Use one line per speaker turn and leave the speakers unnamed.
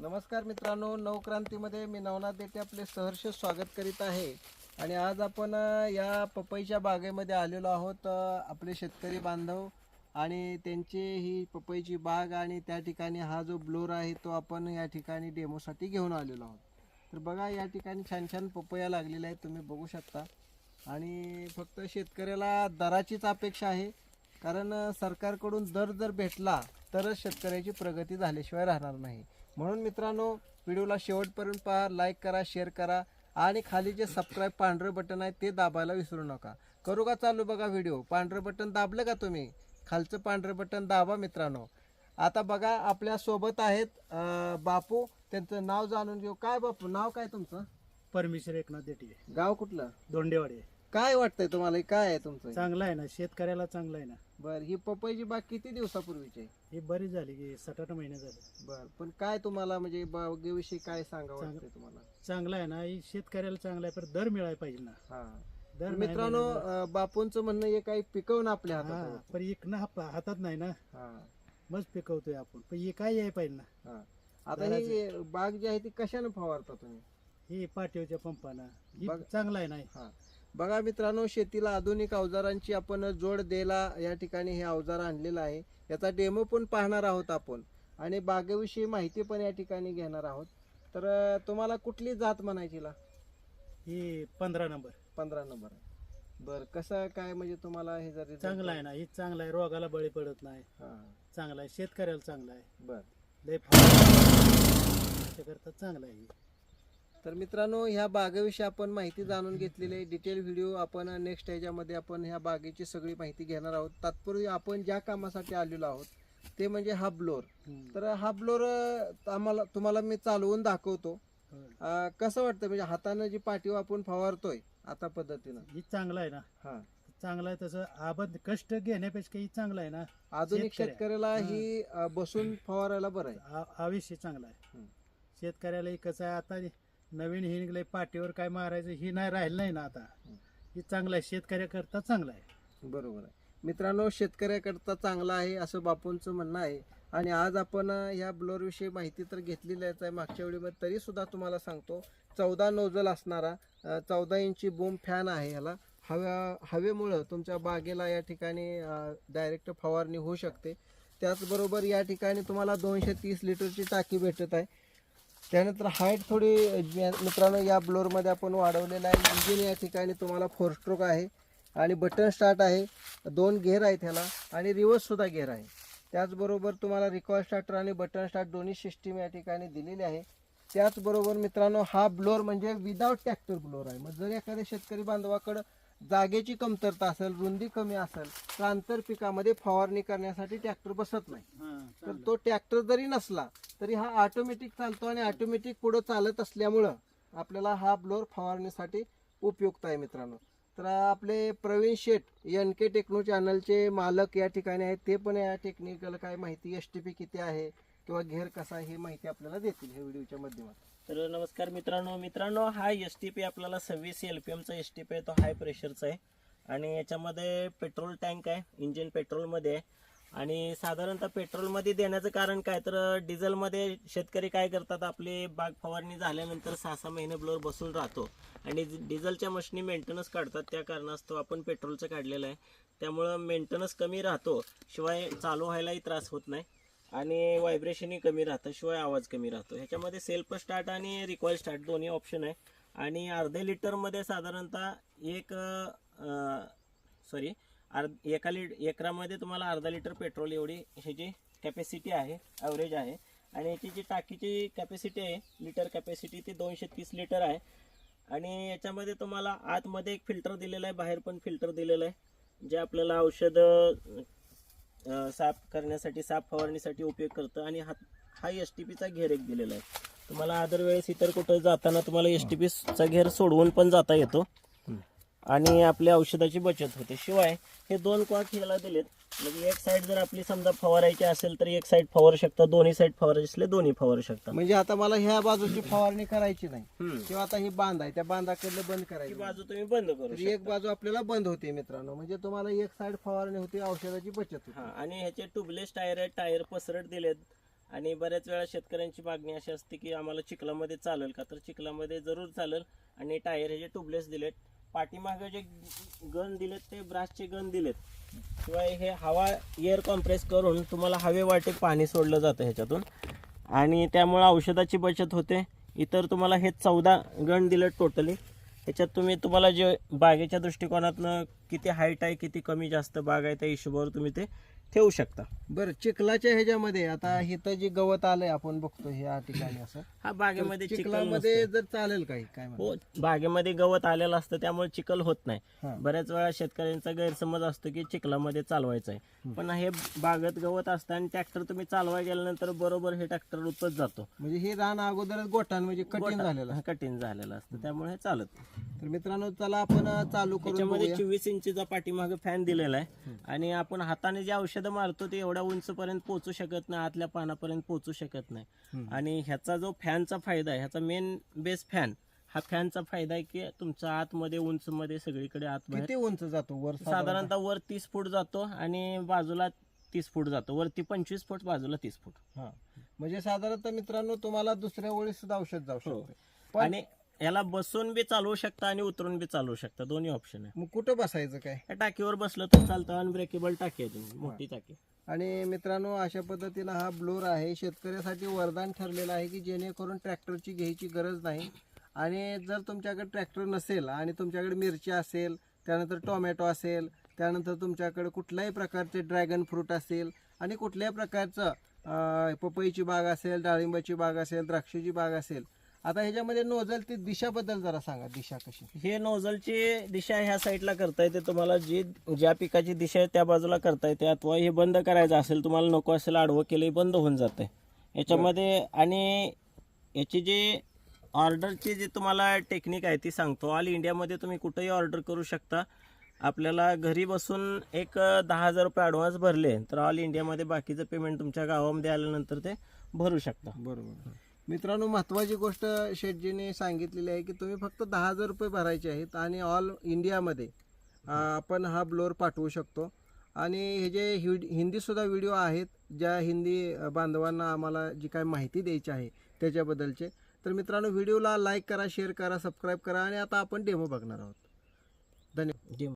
नमस्कार मित्रांनो नवक्रांतीमध्ये मी नवनाथ देते आपले सहर्ष स्वागत करीत आहे. आणि आज आपण या पपईच्या बागेमध्ये आलेलो आहोत आपले शेतकरी बांधव. आणि त्यांची ही पपईची बाग आणि त्या ठिकाणी हा जो ब्लोर आहे तो आपण या ठिकाणी डेमोसाठी घेऊन आलेलो आहोत. तर बघा या ठिकाणी छान छान पपया लागलेल्या आहेत तुम्ही बघू शकता. आणि फक्त शेतकऱ्याला दराचीच अपेक्षा आहे. कारण सरकारकडून दर जर भेटला तरच शेतकऱ्याची प्रगती झाल्याशिवाय राहणार नाही. म्हणून मित्रांनो व्हिडिओला शेवटपर्यंत पहा लाईक करा शेअर करा आणि खाली जे सबस्क्राईब पांढरं बटन आहे ते दाबायला विसरू नका. करू का चालू बघा व्हिडिओ? पांढरं बटन दाबलं का तुम्ही? खालचं पांढरं बटन दाबा मित्रांनो. आता बघा आपल्यासोबत आहेत बापू. त्यांचं नाव जाणून घेऊ. काय बापू नाव काय तुमचं?
परमेश्वर एकनाथ देठी
गाव कुठलं?
दोंडेवाडी
काय वाटतंय तुम्हाला? काय आहे तुमचं?
चांगला आहे ना शेतकऱ्याला चांगला आहे ना.
बर ही पपईची बाग किती दिवसापूर्वीची आहे?
ही बरी झाली की सात आठ महिने झाले.
बर पण काय तुम्हाला म्हणजे बागेविषयी काय सांगावं
सांग-
वाटतंय तुम्हाला?
चांगला आहे ना ही शेतकऱ्याला चांगला आहे पण दर मिळायला पाहिजे ना.
हा.
दर नाही
मित्रांनो
मिळाला
अं, बापूंचं म्हणणं हे काही पिकवणं आपल्या
ना.
हातात
हा. पण इकणं हाप- हातात नाही ना.
हा.
मग पिकवतोय आपण. पण हे काय याय पाहिजे ना.
हा. आता ही बाग जी आहे ती कशाने फवारता तुम्ही?
ही पाठीवच्या पंपानं. ही
बघ.
चांगला आहे ना.
हा. बघा मित्रांनो शेतीला आधुनिक अवजारांची आपण जोड द्यायला या ठिकाणी हे अवजार आणलेलं आहे. याचा डेमो पण पाहणार आहोत आपण. आणि बागेविषयी माहिती पण या ठिकाणी घेणार आहोत. तर तुम्हाला कुठली जात म्हणायची ला?
ही पंधरा नंबर.
पंधरा नंबर. बर कसं काय म्हणजे तुम्हाला हे जर
चांगला आहे ना ही चांगला आहे रोगाला बळी पडत नाही.
हा.
चांगला आहे शेतकऱ्याला चांगला आहे.
बर.
लय करता चांगला आहे.
तर मित्रांनो ह्या बागेविषयी आपण माहिती जाणून घेतलेली आहे. डिटेल व्हिडिओ आपण नेक्स्ट ह्याच्यामध्ये आपण ह्या बागेची सगळी माहिती घेणार आहोत. तात्पूर्वी आपण ज्या कामासाठी आलेलो आहोत ते म्हणजे हा ब्लोर. तर हा ब्लोर आम्हाला तुम्हाला मी चालवून दाखवतो. कसं वाटतं? म्हणजे हातानं जी पाठीवर आपण फवारतोय आता पद्धतीनं.
ही चांगला आहे ना?
हा.
चांगला आहे तसं आबद कष्ट घेण्यापेक्षा ही चांगला आहे ना?
आधुनिक
शेतकऱ्या-
शेतकऱ्याला
हा.
बसून फवारायला बरं आहे.
आयुष्य चांगला आहे. शेतकऱ्याला कसं आहे आता नवीन हे निघलंय पाठीवर काय मारायचं ही नाही राहिलं नाही ना आता.
हे
ही चांगलं आहे शेतकऱ्याकरता चांगलं आहे.
बरोबर आहे. मित्रांनो शेतकऱ्याकरता चांगला आहे असं बापूंचं म्हणणं आहे. आणि आज आपण ह्या ब्लोअरविषयी माहिती तर घेतलेलीच आहे. मागच्या वेळीमध्ये तरी सुद्धा तुम्हाला सांगतो चौदा नोजल असणारा चौदा इंची बूम फॅन आहे ह्याला. हव्या हवेमुळं तुमच्या बागेला या ठिकाणी डायरेक्ट फवारणी होऊ शकते. त्याचबरोबर या ठिकाणी तुम्हाला दोनशे तीस लिटरची टाकी भेटत आहे. त्यानंतर हाईट थोडी मित्रांनो या ब्लोअरमध्ये आपण वाढवलेला आहे. इंजिन या ठिकाणी तुम्हाला फोर स्ट्रोक आहे आणि बटन स्टार्ट आहे. दोन गेअर आहेत ह्याला आणि रिवर्ससुद्धा गेअर आहे. त्याचबरोबर तुम्हाला रिकॉर्ड स्टार्टर आणि बटन स्टार्ट दोन्ही सिस्टीम या ठिकाणी दिलेली आहे. त्याचबरोबर मित्रांनो हा ब्लोअर म्हणजे विदाउट ट्रॅक्टर ब्लोअर आहे. मग जर एखाद्या शेतकरी बांधवाकडं जागेची कमतरता असेल रुंदी कमी असेल तर आंतरपिकामध्ये फवारणी करण्यासाठी ट्रॅक्टर बसत नाही. तर तो ट्रॅक्टर जरी नसला तरी हा ऑटोमॅटिक चालतो आणि ऑटोमॅटिक पुढं चालत असल्यामुळं आपल्याला हा ब्लोअर फवारणीसाठी उपयुक्त आहे मित्रांनो. तर आपले Pravin Sheth N K techno चॅनलचे मालक या ठिकाणी आहेत. ते पण या टेक्निकल काय माहिती एस टी पी किती आहे किंवा घेर कसा आहे ही माहिती आपल्याला देतील हे व्हिडिओच्या माध्यमातून.
तर नमस्कार मित्रांनो मित्रांनो हा एस टी पी आपल्याला सव्वीस एल पी एमचा एस टी पी आहे तो हाय प्रेशरचा आहे. आणि याच्यामध्ये पेट्रोल टँक आहे इंजिन पेट्रोलमध्ये आहे. आणि साधारणतः पेट्रोलमध्ये देण्याचं कारण काय? तर डिझेलमध्ये शेतकरी काय करतात? आपली बाग फवारणी झाल्यानंतर सहा सहा महिने ब्लोअर बसून राहतो. आणि डिझेलच्या मशीनी मेंटेनन्स काढतात त्या कारणास्तव आपण पेट्रोलचं काढलेलं आहे. त्यामुळं मेंटेनन्स कमी राहतो शिवाय चालू व्हायलाही त्रास होत नाही. आणि व्हायब्रेशनही कमी राहतं शिवाय आवाज कमी राहतो. ह्याच्यामध्ये सेल्फ स्टार्ट आणि रिकॉईल स्टार्ट दोन्ही ऑप्शन आहे. आणि अर्धे लिटरमध्ये साधारणतः एक सॉरी अर्ध एका लिट एकरामध्ये तुम्हाला अर्धा लिटर पेट्रोल एवढी ह्याची कॅपॅसिटी आहे ॲव्हरेज आहे. आणि याची जी टाकीची कॅपॅसिटी आहे लिटर कॅपॅसिटी ती दोनशे तीस लिटर आहे. आणि याच्यामध्ये तुम्हाला आतमध्ये एक फिल्टर दिलेलं आहे बाहेर पण फिल्टर दिलेलं आहे जे आपल्याला औषधं साफ करण्यासाठी साफ फवारणीसाठी उपयोग करतं आणि हा हा एस टी पीचा घेर एक दिलेला आहे. तुम्हाला अदर वेळेस इतर कुठं जाताना तुम्हाला एस टी पीचा घेर सोडवून पण जाता येतो. आणि आपल्या औषधाची बचत होते. शिवाय हे दोन कॉक ह्याला दिलेत. म्हणजे एक साईड जर आपली समजा फवारायची असेल तर एक साईड फवारू शकता दोन्ही साईड फवारायचे असले दोन्ही फवारू शकता.
म्हणजे आता मला ह्या बाजूची फवारणी करायची नाही. किंवा आता ही बांध आहे त्या बांधाकडलं बंद
ही
करायची
बाजू तुम्ही बंद करू
एक बाजू आपल्याला बंद होते मित्रांनो. म्हणजे तुम्हाला एक साइड फवारणी होती औषधाची बचत होती.
आणि ह्याचे ट्यूबलेस टायर आहेत टायर पसरट दिलेत. आणि बऱ्याच वेळा शेतकऱ्यांची मागणी अशी असते की आम्हाला चिखलामध्ये चालेल का? तर चिखलामध्ये जरूर चालेल. आणि टायर हे जे ट्यूबलेस दिलेत. पाठीमागे जे गन दिलेत ते ब्रासचे गन दिलेत. शिवाय हे हवा एअर कॉम्प्रेस करून तुम्हाला हवे वाटे पाणी सोडलं जातं ह्याच्यातून. आणि त्यामुळे औषधाची बचत होते. इतर तुम्हाला हे चौदा गण दिलेत टोटली ह्याच्यात तुम्ही तुम्हाला जे बागेच्या दृष्टिकोनातनं किती हाईट आहे किती कमी जास्त बाग आहे त्या हिशोबावर तुम्ही ते ठेवू शकता
बरं चिखलाच्या ह्याच्यामध्ये आता इथं जे गवत आलंय आपण बघतो हे या ठिकाणी असं
हा बागेमध्ये
तर
चिखल
चिखलामध्ये
नसतं.
जर चालेल काही काय म्हणता?
हो बागेमध्ये गवत आलेलं असतं त्यामुळे चिखल होत नाही. बऱ्याच वेळा शेतकऱ्यांचा गैरसमज असतो की चिखलामध्ये चालवायचं आहे पण हे बागेत गवत असतं आणि ट्रॅक्टर तुम्ही चालवाय गेल्यानंतर बरोबर हे ट्रॅक्टर रुतत जातो
म्हणजे हे रान अगोदरच गोठान म्हणजे कठीण झालेलं
कठीण झालेलं असतं त्यामुळे हे चालत नाही.
तर मित्रांनो चला आपण अं, चालू करून
त्याच्यामध्ये
बघूया.
चोवीस इंचीचा पाठीमागे फॅन दिलेला आहे आणि आपण हाताने जे औषधं मारतो ते एवढ्या उंचपर्यंत पोहोचू शकत नाही आतल्या पानापर्यंत पोहोचू शकत नाही. आणि ह्याचा जो फॅनचा फायदा आहे ह्याचा मेन बेस फॅन हा फॅनचा फायदा आहे की तुमचा आतमध्ये उंच मध्ये सगळीकडे आत
किती उंच जातो? वर
साधारणतः? वर तीस फूट जातो आणि बाजूला तीस फूट जातो. वरती पंचवीस फूट बाजूला तीस फूट.
म्हणजे साधारणतः मित्रांनो तुम्हाला दुसऱ्या वेळी सुद्धा औषध जाऊ
हो.
शकते.
आणि याला बसून बी चालवू शकता आणि उतरून बी चालवू शकता. दोन्ही ऑप्शन आहे.
मग कुठं बसायचं काय?
या टाकीवर बसलं तर चालतं. अनब्रेकेबल टाकी आहे तुम्ही. मोठी टाकी.
आणि मित्रांनो अशा पद्धतीनं हा ब्लोर आहे. शेतकऱ्यासाठी वरदान ठरलेलं आहे की जेणेकरून ट्रॅक्टरची घ्यायची गरज नाही. आणि जर तुमच्याकडे ट्रॅक्टर नसेल आणि तुमच्याकडे मिरची असेल त्यानंतर टोमॅटो असेल त्यानंतर तुमच्याकडे कुठल्याही प्रकारचे ड्रॅगन फ्रूट असेल आणि कुठल्याही प्रकारचं पपईची बाग असेल डाळिंबाची बाग असेल द्राक्षाची बाग असेल आता ह्याच्यामध्ये नोजल ती दिशाबद्दल जरा सांगा दिशा कशी?
हे नोझलची दिशा ह्या साईडला करता येते तुम्हाला जी ज्या पिकाची दिशा आहे त्या बाजूला करता येते अथवा हे बंद करायचं असेल तुम्हाला नको असेल आडवं केलं बंद होऊन जाते याच्यामध्ये आणि याची जी ऑर्डरची जी तुम्हाला टेक्निक आहे ती सांगतो. ऑल इंडियामध्ये तुम्ही कुठेही ऑर्डर करू शकता. आपल्याला घरी बसून एक दहा हजार रुपये ॲडव्हान्स भरले तर ऑल इंडियामध्ये बाकीचं पेमेंट तुमच्या गावामध्ये आल्यानंतर ते भरू शकता.
बरोबर. मित्रांनो महत्त्वाची गोष्ट शेटजीने सांगितलेली आहे की तुम्ही फक्त दहा हजार रुपये भरायचे आहेत आणि ऑल इंडियामध्ये आपण हा ब्लोअर पाठवू शकतो. आणि हे जे हिंदी हिंदीसुद्धा व्हिडिओ आहेत ज्या हिंदी बांधवांना आम्हाला जी काय माहिती द्यायची आहे त्याच्याबद्दलचे. तर मित्रांनो व्हिडिओला लाईक करा शेअर करा सबस्क्राईब करा आणि आता आपण डेमो बघणार आहोत. धन्यवाद.
डेमो